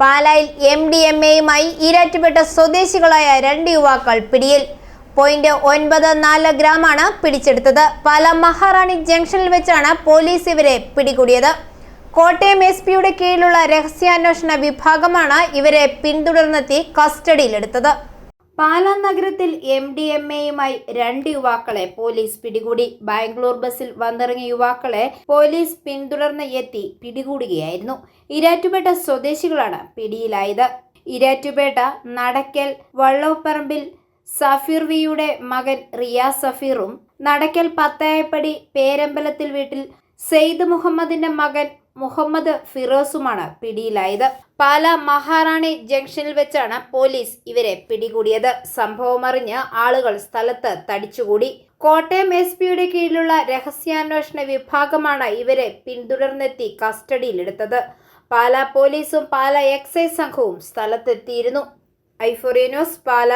പാലായിൽ M D M എയുമായി ഇരാറ്റുപെട്ട സ്വദേശികളായ രണ്ട് യുവാക്കൾ പിടിയിൽ. പോയിന്റ് ഒൻപത് നാല് ഗ്രാമാണ് പിടിച്ചെടുത്തത്. പാല മഹാറാണി ജംഗ്ഷനിൽ വെച്ചാണ് പോലീസ് ഇവരെ പിടികൂടിയത്. കോട്ടയം എസ് പിയുടെ കീഴിലുള്ള രഹസ്യാന്വേഷണ വിഭാഗമാണ് ഇവരെ പിന്തുടർന്നെത്തി കസ്റ്റഡിയിലെടുത്തത്. പാലാ നഗരത്തിൽ എം ഡി എം എയുമായി രണ്ട് യുവാക്കളെ പോലീസ് പിടികൂടി. ബാംഗ്ലൂർ ബസ്സിൽ വന്നിറങ്ങിയ യുവാക്കളെ പോലീസ് പിന്തുടർന്ന് എത്തി പിടികൂടുകയായിരുന്നു. ഇരാറ്റുപേട്ട സ്വദേശികളാണ് പിടിയിലായത്. ഇരാറ്റുപേട്ട നടക്കൽ വള്ളോപ്പറമ്പിൽ സഫീർ വിയുടെ മകൻ റിയാസ് സഫീറും നടക്കൽ പത്തായപ്പടി പേരമ്പലത്തിൽ വീട്ടിൽ സെയ്ദ് മുഹമ്മദിന്റെ മകൻ മുഹമ്മദ് ഫിറോസുമാണ് പിടിയിലായത്. പാല മഹാറാണി ജംഗ്ഷനിൽ വെച്ചാണ് പോലീസ് ഇവരെ പിടികൂടിയത്. സംഭവമറിഞ്ഞ് ആളുകൾ സ്ഥലത്ത് തടിച്ചുകൂടി. കോട്ടയം എസ് പിയുടെ കീഴിലുള്ള രഹസ്യാന്വേഷണ വിഭാഗമാണ് ഇവരെ പിന്തുടർന്നെത്തി കസ്റ്റഡിയിലെടുത്തത്. പാല പോലീസും പാല എക്സൈസ് സംഘവും സ്ഥലത്തെത്തിയിരുന്നു. ഐഫോറിയ ന്യൂസ് പാല.